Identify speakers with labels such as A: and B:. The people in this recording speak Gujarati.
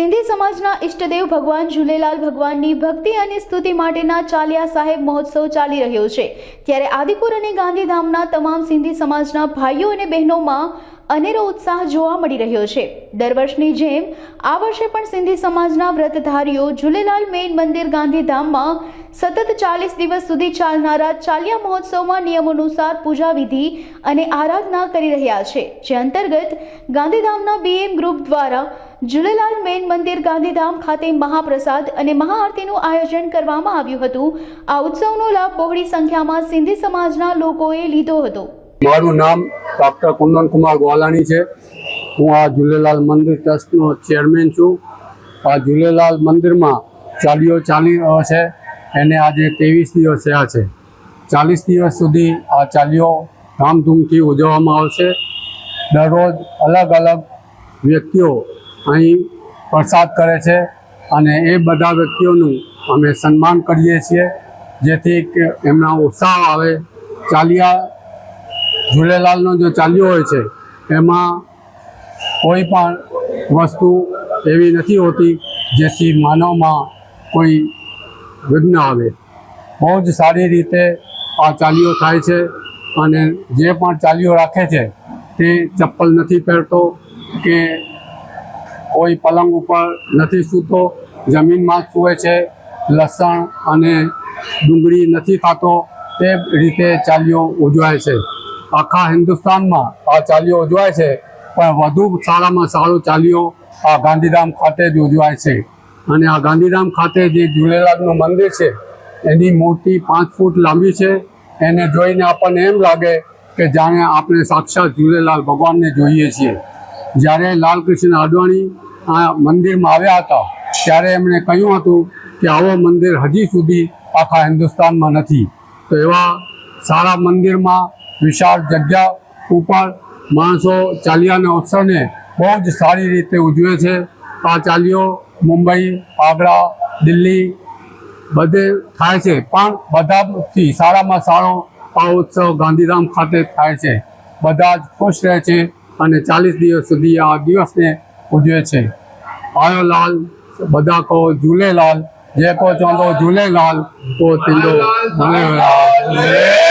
A: સિંધી સમાજના ઇષ્ટદેવ ભગવાન ઝૂલેલાલ ભગવાનની ભક્તિ અને સ્તુતિ માટેના ચાલિયા સાહેબ મહોત્સવ ચાલી રહ્યો છે. ત્યારે આદિપુર અને ગાંધીધામના તમામ સિંધી સમાજના ભાઈઓ અને બહેનોમાં અનેરો ઉત્સાહ જોવા મળી રહ્યો છે. દર વર્ષની જેમ, આ વર્ષે પણ સિંધી સમાજના વ્રતધારીઓ ઝૂલેલાલ મેઇન મંદિર ગાંધીધામમાં સતત ચાલીસ દિવસ સુધી ચાલનારા ચાલિયા મહોત્સવમાં નિયમોનુસાર પૂજા વિધિ અને આરાધના કરી રહ્યા છે. જે અંતર્ગત, ગાંધીધામના બીએમ ગ્રુપ દ્વારા ઝૂલેલાલ મેઇન મંદિર ગાંધીધામ ખાતે મહાપ્રસાદ અને મહાઆરતીનું આયોજન કરવામાં આવ્યું હતું. આ ઉત્સવનો લાભ બહોળી સંખ્યામાં સિંધી સમાજના લોકોએ લીધો હતો.
B: મારું નામ ડૉક્ટર કુંદન કુમાર ગોલાણી છે. હું આ ઝૂલેલાલ મંદિર ટ્રસ્ટનો ચેરમેન છું. આ ઝૂલેલાલ મંદિરમાં ચાલીઓ ચાલી રહ્યો છે. એને આજે ત્રેવીસ દિવસ થયા છે. ચાલીસ દિવસ સુધી આ ચાલીઓ ધામધૂમથી ઉજવવામાં આવશે. દરરોજ અલગ અલગ વ્યક્તિઓ અહીં પ્રસાદ કરે છે અને એ બધા વ્યક્તિઓનું અમે સન્માન કરીએ છીએ. જેથી એમના ઉત્સાહ આવે. ચાલિયા ઝૂલેલાલનો જે ચાલ્યો હોય છે, એમાં કોઈ પણ વસ્તુ એવી નથી હોતી જેથી માનવમાં કોઈ વિઘ્ન આવે. બહુ જ સારી રીતે આ ચાલીઓ થાય છે અને જે પણ ચાલીઓ રાખે છે, તે ચપ્પલ નથી પહેરતો કે કોઈ પલંગ ઉપર નથી સૂતો, જમીનમાં સૂવે છે, લસણ અને ડુંગળી નથી ખાતો, તે રીતે ચાલીઓ ઉજવાય છે. આખા હિન્દુસ્તાનમાં આ ચાલીઓ ઉજવાય છે. પણ વધુ સારામાં સારું ચાલીઓ આ ગાંધીધામ ખાતે જ ઉજવાય છે. અને આ ગાંધીધામ ખાતે જે ઝૂલેલાલનું મંદિર છે, એની મૂર્તિ પાંચ ફૂટ લાંબી છે. એને જોઈને આપણને એમ લાગે કે જાણે આપણે સાક્ષાત ઝૂલેલાલ ભગવાનને જોઈએ છીએ. જ્યારે લાલકૃષ્ણ અડવાણી આ મંદિરમાં આવ્યા હતા, ત્યારે એમણે કહ્યું હતું કે આવો મંદિર હજી સુધી આખા હિન્દુસ્તાનમાં નથી. તો એવા સારા મંદિરમાં વિશાળ જગ્યા ઉપર માણસો ચાલિયાના ઉત્સવને બહુ જ સારી રીતે ઉજવે છે. આ ચાલીઓ મુંબઈ, આગ્રા, દિલ્હી બધે થાય છે. પણ બધાથી સારામાં સારો આ ઉત્સવ ગાંધીધામ ખાતે થાય છે. બધા જ ખુશ રહે છે અને ચાલીસ દિવસ સુધી આ દિવસને ઉજવે છે. આયો લાલ બધા કહો ઝૂલેલાલ, જે કહો ચોંદો ઝૂલેલાલ, તો તિંડો. ઝૂલેલાલ.